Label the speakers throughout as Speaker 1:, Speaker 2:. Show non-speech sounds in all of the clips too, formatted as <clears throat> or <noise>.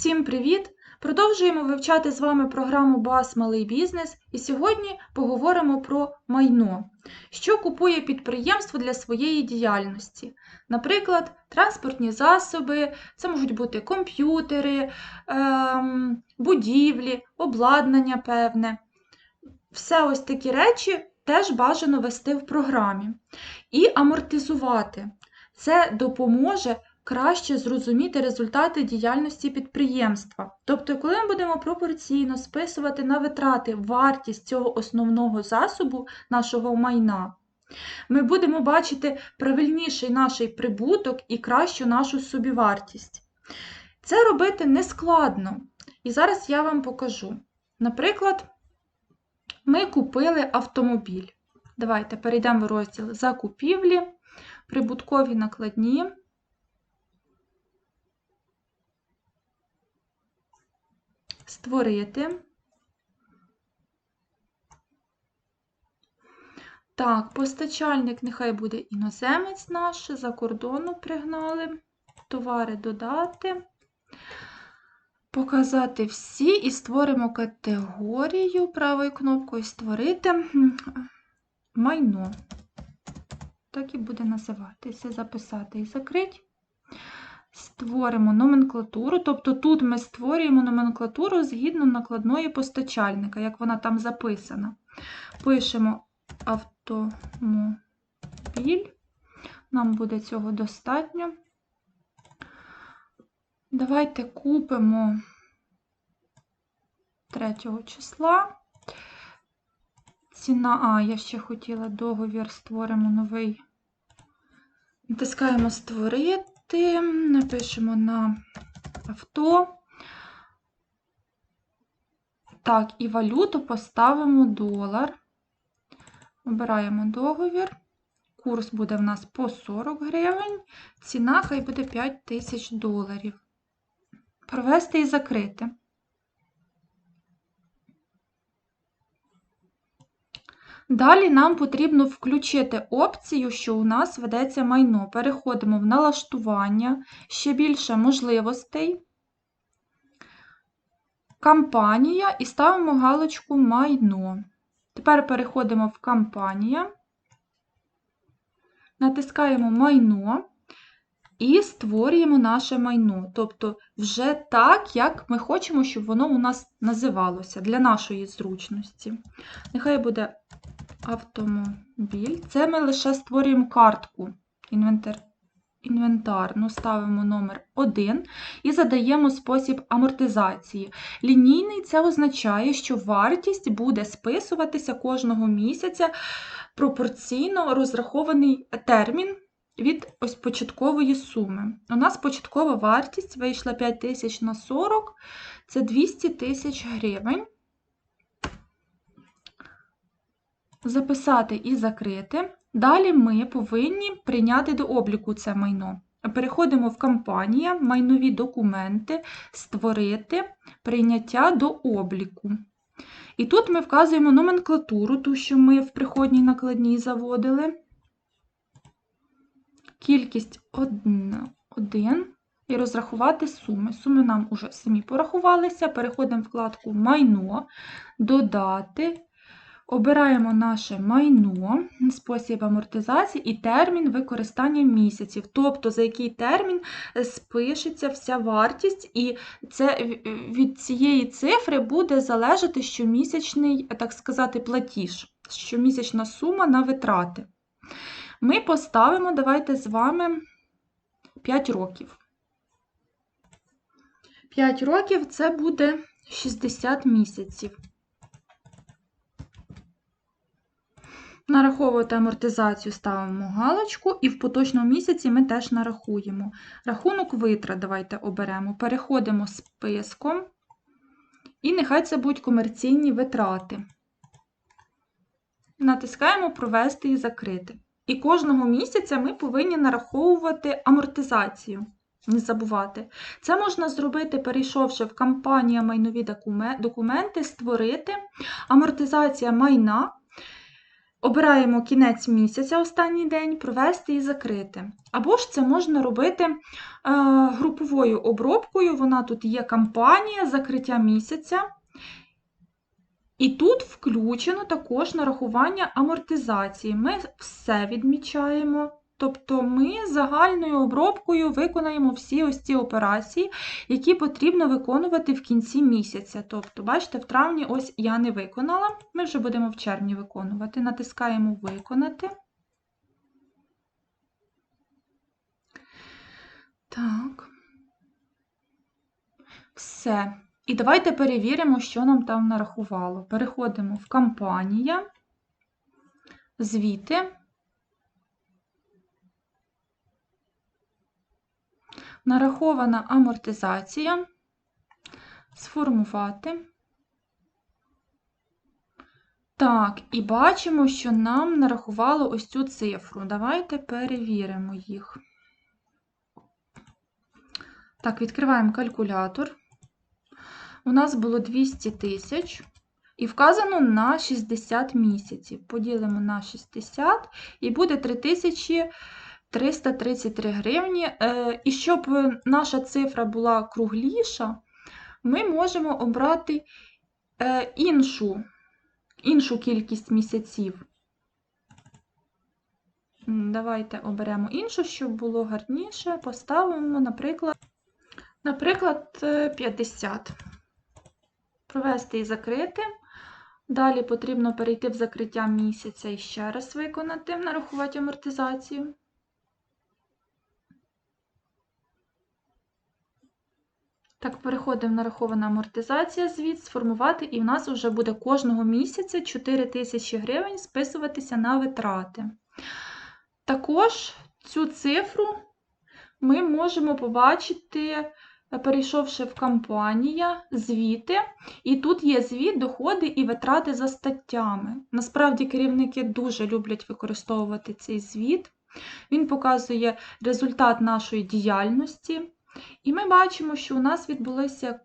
Speaker 1: Всім привіт! Продовжуємо вивчати з вами програму БАС Малий бізнес і сьогодні поговоримо про майно, що купує підприємство для своєї діяльності. Наприклад, транспортні засоби, це можуть бути комп'ютери, ем, будівлі, обладнання певне. Все ось такі речі теж бажано вести в програмі. І амортизувати. Це допоможе краще зрозуміти результати діяльності підприємства. Тобто, коли ми будемо пропорційно списувати на витрати вартість цього основного засобу нашого майна, ми будемо бачити правильніший наш прибуток і кращу нашу собівартість. Це робити не складно. І зараз я вам покажу. Наприклад, ми купили автомобіль. Давайте перейдемо в розділ закупівлі, прибуткові накладні. Створити. Так, постачальник нехай буде іноземець наш, за кордону пригнали. Товари додати. Показати всі і створимо категорію правою кнопкою Створити майно. Так і буде називатися. Записати і закрити. Створимо номенклатуру, тобто тут ми створюємо номенклатуру згідно накладної постачальника, як вона там записана. Пишемо автомобіль, нам буде цього достатньо. Давайте купимо 3 числа. Ціна, а, я ще хотіла договір, створимо новий. Натискаємо Створити, напишемо на авто. Так, і валюту поставимо долар. Обираємо договір. Курс буде в нас по 40 гривень, ціна хай буде 5 тисяч доларів. Провести і закрити. Далі нам потрібно включити опцію, що у нас ведеться майно. Переходимо в налаштування, ще більше можливостей, кампанія і ставимо галочку майно. Тепер переходимо в кампанія, натискаємо майно і створюємо наше майно. Тобто, вже так, як ми хочемо, щоб воно у нас називалося для нашої зручності. Нехай буде автомобіль. Це ми лише створюємо картку інвентар, інвентарну, ставимо номер 1 і задаємо спосіб амортизації. Лінійний це означає, що вартість буде списуватися кожного місяця пропорційно розрахований термін. Від ось початкової суми. У нас початкова вартість вийшла 5 тисяч на 40, це 200 тисяч гривень. записати і закрити. Далі ми повинні прийняти до обліку це майно. Переходимо в кампанія, майнові документи, створити прийняття до обліку. І тут ми вказуємо номенклатуру, ту, що ми в приходній накладній заводили. Кількість 1 і розрахувати суми. Суми нам уже самі порахувалися. Переходимо в вкладку Майно, додати, Обираємо наше майно, спосіб амортизації і термін використання місяців, тобто за який термін спишеться вся вартість, і це від цієї цифри буде залежати щомісячний, так сказати, платіж, щомісячна сума на витрати. Ми поставимо, давайте з вами 5 років. 5 років це буде 60 місяців. Нараховувати амортизацію ставимо галочку, і в поточному місяці ми теж нарахуємо. Рахунок витрат давайте оберемо. Переходимо списком, і нехай це будуть комерційні витрати. Натискаємо Провести і закрити. І кожного місяця ми повинні нараховувати амортизацію. Не забувати. Це можна зробити, перейшовши в кампанію майнові документи, створити амортизація майна. Обираємо кінець місяця, останній день, провести і закрити. Або ж це можна робити е, груповою обробкою. Вона тут є кампанія закриття місяця. І тут включено також нарахування амортизації. Ми все відмічаємо. Тобто ми загальною обробкою виконаємо всі ось ці операції, які потрібно виконувати в кінці місяця. Тобто, бачите, в травні ось я не виконала, ми вже будемо в червні виконувати. Натискаємо Виконати. Так. Все. І давайте перевіримо, що нам там нарахувало. Переходимо в кампанія, звіти. Нарахована амортизація. Сформувати. Так, і бачимо, що нам нарахувало ось цю цифру. Давайте перевіримо їх. Так, відкриваємо калькулятор. У нас було 200 тисяч. І вказано на 60 місяців. Поділимо на 60 і буде 3333 гривні. Е, і щоб наша цифра була кругліша, ми можемо обрати е, іншу, іншу кількість місяців. Давайте оберемо іншу, щоб було гарніше. Поставимо, наприклад, наприклад, 50. Провести і закрити. Далі потрібно перейти в закриття місяця і ще раз виконати, нарахувати амортизацію. Так, переходимо в нарахована амортизація, звіт, сформувати, і в нас вже буде кожного місяця 4 тисячі гривень списуватися на витрати. Також цю цифру ми можемо побачити перейшовши в кампанія, звіти, і тут є звіт, доходи і витрати за статтями. Насправді керівники дуже люблять використовувати цей звіт. Він показує результат нашої діяльності. І ми бачимо, що у нас відбулися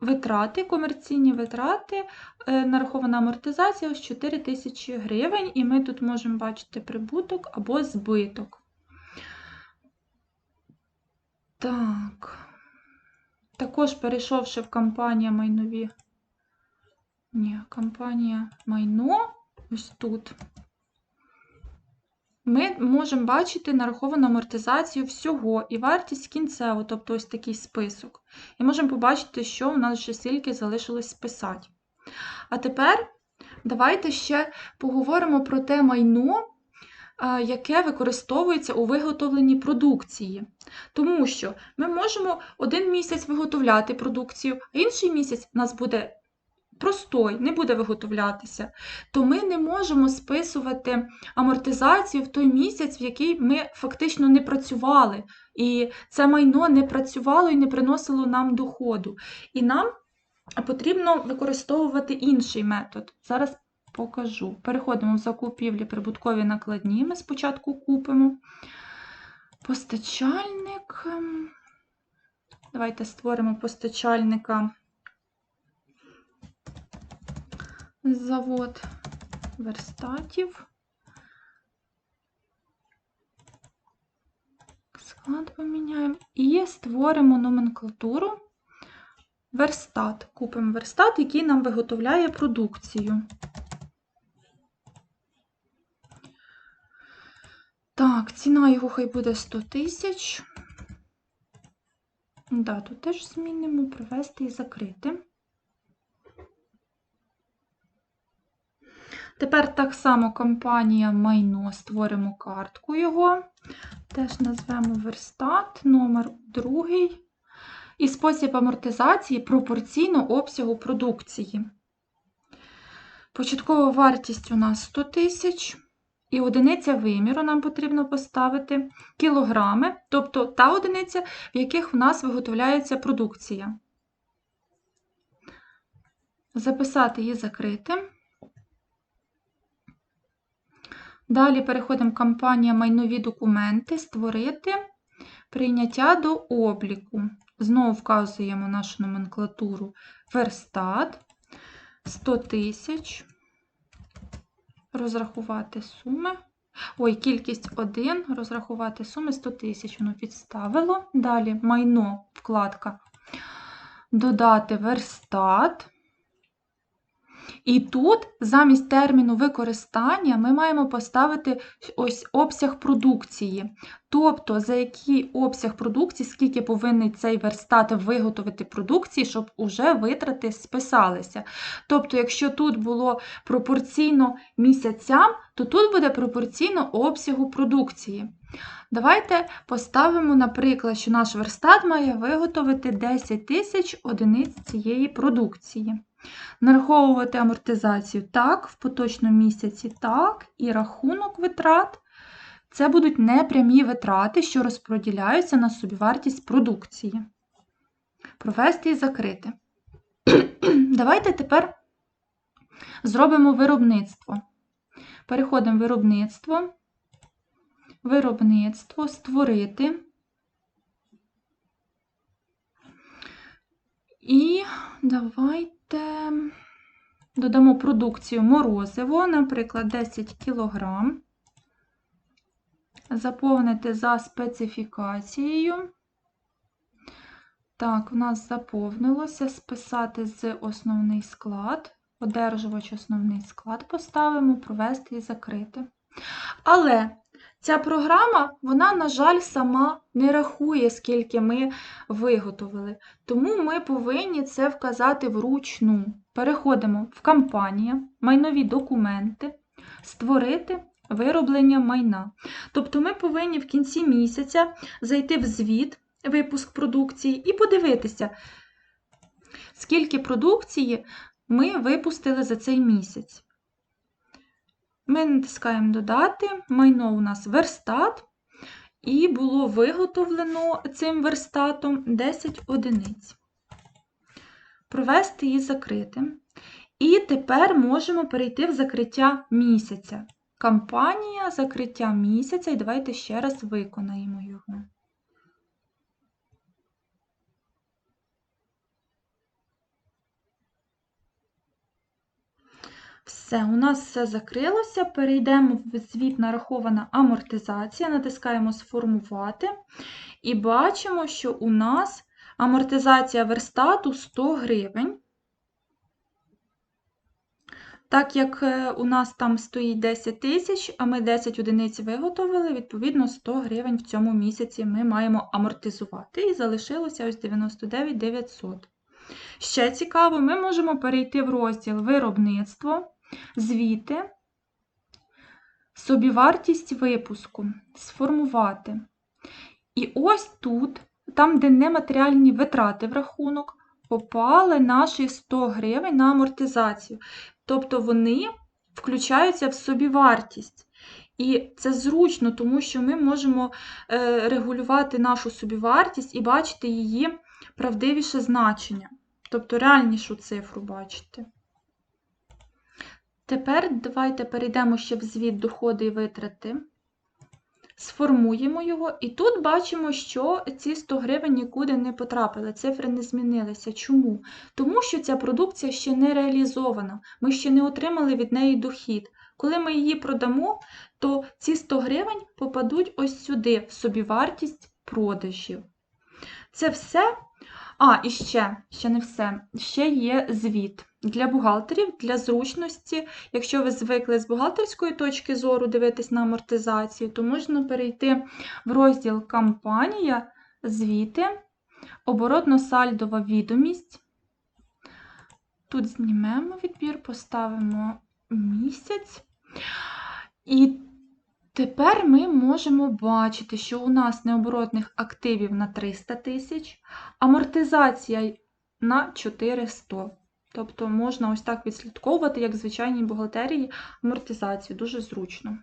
Speaker 1: витрати, комерційні витрати, е, нарахована амортизація ось 4 тисячі гривень, і ми тут можемо бачити прибуток або збиток. Так. Також перейшовши в кампанія майнові. Ні, кампанія майно, ось тут. Ми можемо бачити нараховану амортизацію всього і вартість кінцеву, тобто ось такий список. І можемо побачити, що у нас ще стільки залишилось списати. А тепер давайте ще поговоримо про те майно, яке використовується у виготовленні продукції. Тому що ми можемо один місяць виготовляти продукцію, а інший місяць у нас буде простой, не буде виготовлятися, то ми не можемо списувати амортизацію в той місяць, в який ми фактично не працювали. І це майно не працювало і не приносило нам доходу. І нам потрібно використовувати інший метод. Зараз покажу. Переходимо в закупівлі прибуткові накладні. Ми спочатку купимо. Постачальник. Давайте створимо постачальника. Завод верстатів. Склад поміняємо і створимо номенклатуру верстат. Купимо верстат, який нам виготовляє продукцію. Так, ціна його хай буде 100 тисяч. Да, тут теж змінимо, провести і закрити. Тепер так само компанія майно створимо картку його. Теж назвемо верстат, номер другий. І спосіб амортизації пропорційно обсягу продукції. Початкова вартість у нас 100 тисяч. І одиниця виміру нам потрібно поставити кілограми, тобто та одиниця, в яких в нас виготовляється продукція. Записати і закрити. Далі переходимо в кампанія майнові документи, створити прийняття до обліку. Знову вказуємо нашу номенклатуру верстат 100 тисяч розрахувати суми. Ой, кількість 1, розрахувати суми 100 тисяч. Воно підставило. Далі майно, вкладка. Додати верстат. І тут замість терміну використання ми маємо поставити ось обсяг продукції. Тобто, за який обсяг продукції, скільки повинен цей верстат виготовити продукції, щоб уже витрати списалися. Тобто, якщо тут було пропорційно місяцям, то тут буде пропорційно обсягу продукції. Давайте поставимо, наприклад, що наш верстат має виготовити 10 тисяч одиниць цієї продукції. Нараховувати амортизацію так, в поточному місяці так, і рахунок витрат це будуть непрямі витрати, що розподіляються на собівартість продукції. Провести і закрити. <clears throat> Давайте тепер зробимо виробництво. Переходимо в виробництво, виробництво, створити. І давайте додамо продукцію морозиво, наприклад, 10 кг. Заповнити за специфікацією. Так, у нас заповнилося списати з основний склад, одержувач основний склад поставимо, провести і закрити. Але ця програма, вона, на жаль, сама не рахує, скільки ми виготовили. Тому ми повинні це вказати вручну. Переходимо в кампанія, майнові документи, створити вироблення майна. Тобто ми повинні в кінці місяця зайти в звіт, випуск продукції і подивитися, скільки продукції ми випустили за цей місяць. Ми натискаємо Додати, майно у нас верстат, і було виготовлено цим верстатом 10 одиниць. Провести і закрити. І тепер можемо перейти в закриття місяця. Кампанія закриття місяця, і давайте ще раз виконаємо його. Все, у нас все закрилося. Перейдемо в звіт нарахована амортизація, натискаємо Сформувати і бачимо, що у нас амортизація верстату 100 гривень. Так як е, у нас там стоїть 10 тисяч, а ми 10 одиниць виготовили, відповідно, 100 гривень в цьому місяці ми маємо амортизувати. І залишилося ось 99 900. Ще цікаво, ми можемо перейти в розділ виробництво звіти, собівартість випуску, сформувати. І ось тут, там, де нематеріальні витрати в рахунок, попали наші 100 гривень на амортизацію. Тобто вони включаються в собівартість. І це зручно, тому що ми можемо е, регулювати нашу собівартість і бачити її правдивіше значення, тобто реальнішу цифру бачити. Тепер давайте перейдемо ще в звіт доходи і витрати, сформуємо його, і тут бачимо, що ці 100 гривень нікуди не потрапили, цифри не змінилися. Чому? Тому що ця продукція ще не реалізована, ми ще не отримали від неї дохід. Коли ми її продамо, то ці 100 гривень попадуть ось сюди, в собівартість продажів. Це все. А, і ще, ще не все. Ще є звіт для бухгалтерів, для зручності. Якщо ви звикли з бухгалтерської точки зору дивитись на амортизацію, то можна перейти в розділ Кампанія, звіти, оборотно-сальдова відомість. Тут знімемо відбір, поставимо місяць. І тепер ми можемо бачити, що у нас необоротних активів на 300 тисяч, амортизація на 400. Тобто можна ось так відслідковувати, як в звичайній бухгалтерії, амортизацію. Дуже зручно.